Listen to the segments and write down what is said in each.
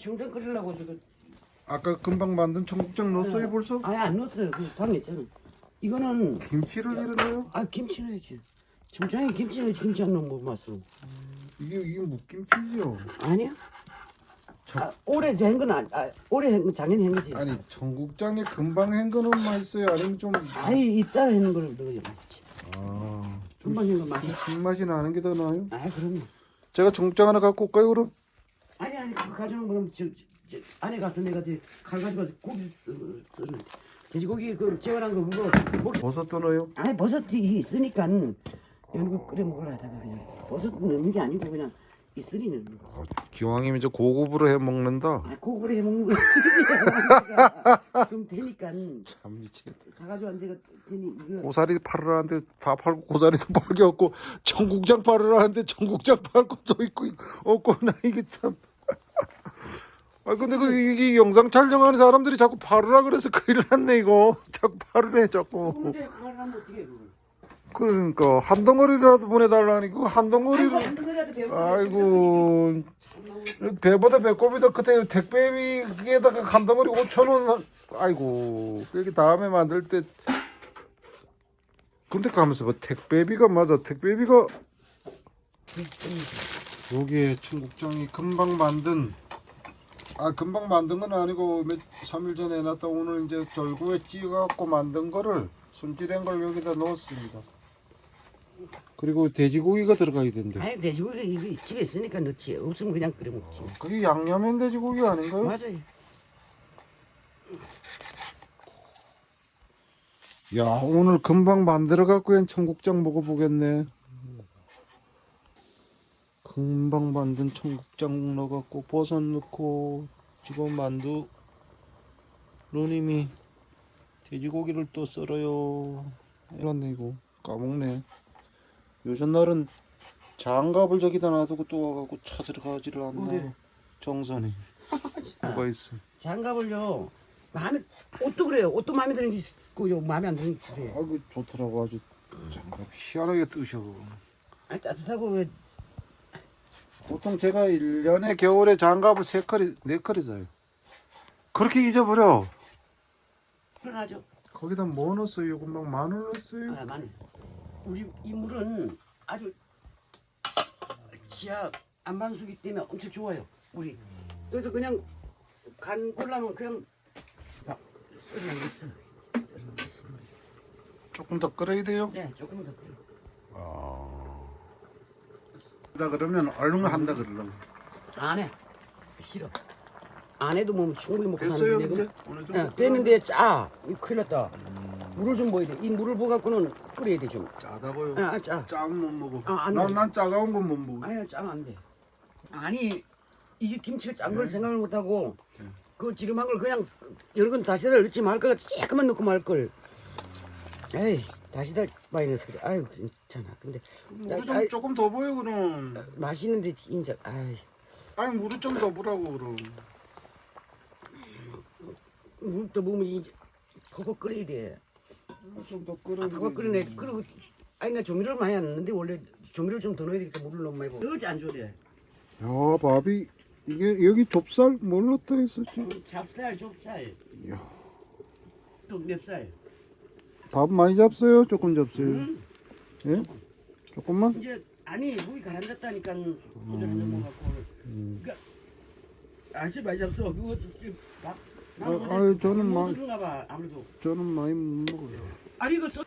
청장 끓이려고 저거 아까 금방 만든 청국장 넣었어요 네. 벌써? 아예 안 넣었어요. 그 방에 있잖아. 이거는 김치를 이러네요? 아 김치 넣어야지. 청장에 김치 넣어야지 김치 안 넣으면 뭐 맛으로. 이게 이게 묵김치죠? 아니야? 저- 아, 올해 한건 아, 아, 올해 한건 작년에 한 거지. 아니 청국장에 금방 한 거는 맛있어요? 아니면 좀 아예 이따 하는 걸 넣어야 맛있지. 아, 금방 한건 맛이. 신맛이 나는 게 더 나아요? 아 그럼요. 제가 청국장 하나 갖고 올까요 그럼? 아니 그거 가져오는 거는 저, 저, 저 안에 가서 내가 이제 칼 가지고 가서 고기 썰- 썰은 돼지고기 그 재활한 거 그거 목 버섯 떠넣어요? 아니 버섯이 있으니까 연구 끓여 먹으려 하다가 그냥 버섯 넣는 게 아니고 그냥 있으리는 아, 기왕이면 이제 고급으로 해 먹는다? 아 고구려 해 먹는 거. 좀 되니까. 참 미치겠다. 사가지고 안 제가 괜히 이거 고사리 팔으라는데 다 팔고 고사리도 팔게 없고 청국장 팔으라는데 청국장 팔 것도 있고 없고. 나 이게 참. 아 근데 그 이게 영상 촬영하는 사람들이 자꾸 팔으라 그래서 큰일 났네 이거. 자꾸 팔으래 자꾸. 근데 말하면 어떻게 해 그걸. 그러니까 한 덩어리라도 보내달라니. 그거 한 아이고 덩어리를 한 덩어리라도 배우고 아이고 배보다 배꼽이 더 그때 택배비에다가 한 덩어리 5천 원 아이고 여기 다음에 만들 때. 근데 가면서 뭐 택배비가 맞아. 택배비가. 여기에 청국장이 금방 만든 아 금방 만든 건 아니고 몇 3일 전에 해놨다. 오늘 이제 절구에 찌갖고 만든 거를 손질한 걸 여기다 넣었습니다. 그리고 돼지고기가 들어가야 된대. 아니 돼지고기 이거 집에 있으니까 넣지. 없으면 그냥 끓여 먹지. 그게 양념엔 돼지고기 아닌가요? 맞아요. 야 오늘 금방 만들어 갖고 한 청국장 먹어보겠네. 금방 만든 청국장 넣어갖고 버섯 넣고 지금 만두 누님이 돼지고기를 또 썰어요. 이렇네 이거 까먹네. 요즘 날은 장갑을 저기다 놔두고 또 와갖고 찾으러 가지를 않나. 어디? 정선이 뭐가 있어? 장갑을요 마음에 옷도 그래요 옷도 마음에 드는 게 있고요 마음에 안 드는 게 그래요 아이고 좋더라고 아주 장갑 희한하게 뜨셔. 아니 따뜻하고 왜 보통 제가 1년에 겨울에 장갑을 세 컬이 네 컬이 사요. 그렇게 잊어버려. 불안하죠 거기다 뭐 넣었어요? 금방 마늘 넣었어요? 아 마늘 우리 이 물은 아주 지하 안반수기 때문에 엄청 좋아요 물이 그래서 그냥 간 꼴라면 그냥 막 썰어만 있어 조금 더 끓여야 돼요? 네 조금만 더 끓여 다 그러면 얼른 한다 그러려면 안해 싫어 안 해도 뭐 충분히 먹고 됐어요 사는데 이제? 내가- 되는데 짜 이거 큰일 났다 물을 좀 보여야 돼 이 물을 부어갖고는 끓여야 돼 좀 짜다고요? 아, 짜. 짜면 못 먹어. 아, 안 난, 돼. 난 짜가운 건 못 먹어. 아니야 짜면 안 돼. 아니 이게 김치가 짠 걸 생각을 못하고 네. 그 지름한 걸 그냥 여러 건 다시다 넣지 말 걸. 조금만 넣고 말 걸. 에이 다시다 많이 넣어서 그래. 아유 괜찮아. 근데 물을 좀 아이. 조금 더 보여 그럼. 맛있는데 인자. 아이 아니 물을 좀더 부라고 그럼. 물도 보면 이제 퍼퍼 끓여야 돼. 좀더 아, 끓여. 퍼퍼 끓여내. 그리고 아니 나 조미료를 많이 안 넣는데 원래 조미료를 좀 더 넣어야 되니까 물을 너무 많이 부어. 어디 안 돼. 야 밥이 이게 여기 좁쌀 뭘 넣었다 했었지? 잡살 좁쌀 야. 또 맵쌀. 밥 많이 잡어요? 조금 잡어요? 음. 예? 조금만? 이제 아니 목이 가라앉았다니까 넘어갖고 음. 그러니까 아시 많이 잡숴 그거 막 아, 아유, 저는 아무래도 저는 많이 못 먹어요. 아니 이거 써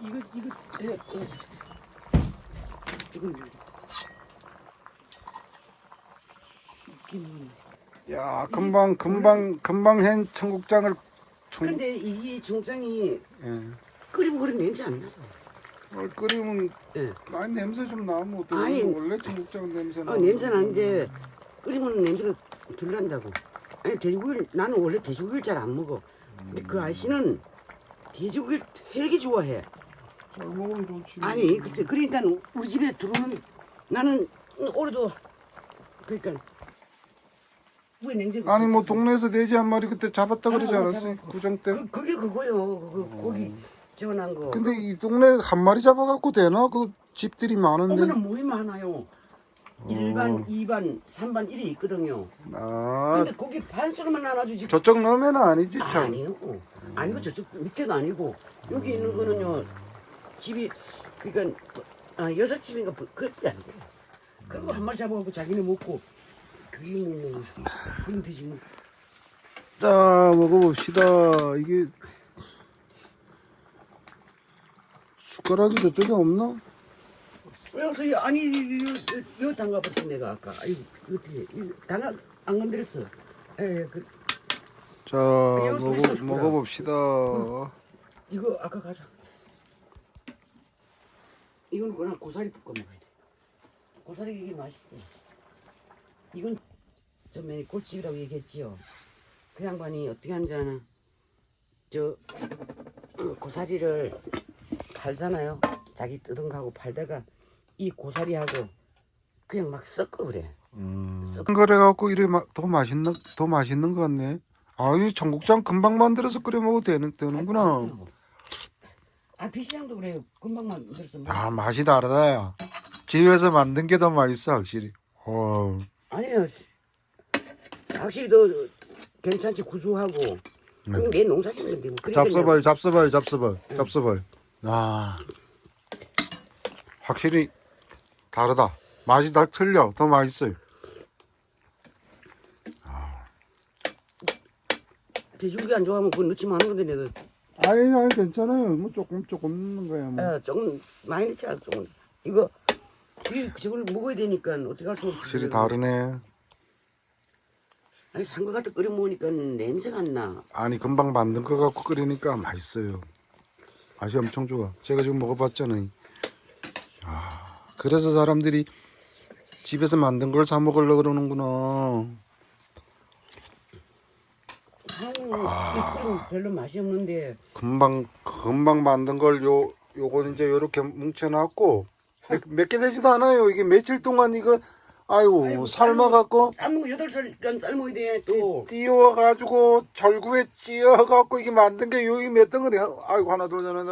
이거 이거 예, 예, 이거 웃기는 야 금방 금방 금방 한 청국장을 청 근데 이 중장이 예. 끓이고 그런 냄새 안 나. 뭘 끓이면 예. 아니 냄새 좀 나면 어떡해 아니. 원래 청국장 냄새 나 어, 냄새 나는데 끓이면 냄새가 덜 난다고. 아니 돼지고기 를 나는 원래 돼지고기를 잘 안 먹어. 근데 그 아저씨는 돼지고기를 되게 좋아해. 잘 먹으면 좋지. 아니 글쎄 그러니까 우리 집에 들어오는 나는 올해도 그러니까 왜 냉장고 아니 뭐 동네에서 돼지 한 마리 그때 잡았다 그러지 아, 않았어? 구정 때. 그, 그게 그거요. 그 고기 지원한 거. 근데 이 동네 한 마리 잡아갖고 되나? 그 집들이 많은데. 오늘은 모이 많아요. 일 1반, 2반, 3반 이래 있거든요. 아 근데 거기 반수로만 나눠주지. 저쪽 넘에는 아니지 참. 아니요. 아니고 저쪽 밑에도 아니고 여기 있는 거는요. 집이 그러니까 아, 여섯 집인가 그- 그렇게 안 돼. 그거 한 마리 잡아갖고 자기네 먹고 그게 뭐 그런 피지 뭐. 자 먹어봅시다. 이게 숟가락이 저쪽에 없나? 그래서 이- 아니 이거 담가봤어 내가 아까. 아이고 어떻게 담가 안 건드렸어. 예, 예, 그자 먹어. 먹어봅시다. 이거 아까 가자. 이건 그냥 고사리 볶아 먹어야 돼. 고사리 이게 맛있어. 이건 전에 꼴찌라고 얘기했지요. 그 양반이 어떻게 하는지 아나? 저 어, 고사리를 팔잖아요. 자기 뜯은 거하고 팔다가 이 고사리하고 그냥 막 섞어 그래. 음. 그래 갖고 이래 마, 더 맛있는 더 맛있는 것 같네. 아이 청국장 금방 만들어서 끓여 먹어도 되는 되는구나. 아 비시장도 그래요. 금방 만들었어. 뭐. 아 맛이 다르다야. 집에서 만든 게 더 맛있어 확실히. 어. 아니요. 확실히 더 괜찮지 구수하고. 그럼 내 농사 짓는 데 뭐. 그러니까 잡숴봐요, 잡숴봐요, 잡숴봐요, 잡숴봐요. 아, 확실히 다르다. 맛이 다 틀려. 더 맛있어요. 돼지고기 안 좋아하면 그거 넣지 마는 건데 내가 아니, 아니 괜찮아요. 뭐 조금 조금 넣는 거야. 뭐. 아, 조금 많이 넣지 않아 조금. 이거 이 저걸 먹어야 되니까 어떻게 할 수 없어. 확실히 다르네. 아니 산거 같은 끓여 먹으니까 냄새가 안 나. 아니 금방 만든 거 갖고 끓이니까 맛있어요. 맛이 엄청 좋아. 제가 지금 먹어봤잖아요. 아, 그래서 사람들이 집에서 만든 걸 사 먹으려 그러는구나. 아유, 끓이면 별로 맛이 없는데 금방 금방 만든 걸 요 요건 이제 요렇게 뭉쳐놨고 몇 개 되지도 않아요. 이게 며칠 동안 이거 아이고, 아이고, 삶아갖고 삶는 거 여덟 시간 삶아야 돼 또. 띄워가지고 절구에 찧어갖고 이게 만든 게 여기 몇 덩어리 아이고 하나 둘셋넷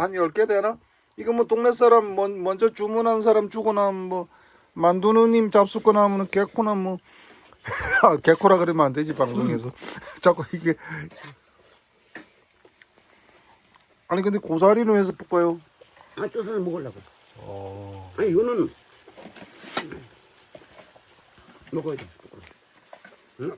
한열 개 되나? 이거 뭐 동네 사람 먼, 먼저 주문한 사람 주거나 뭐 만두누님 잡수거나 하면 개코나 뭐 아, 개코라 그러면 안 되지 방송에서 자꾸 이게 아니 근데 고사리는 왜서 볶아요? 아 쪄서 먹으려고. 어... 아니 이거는 먹어야 돼. 응?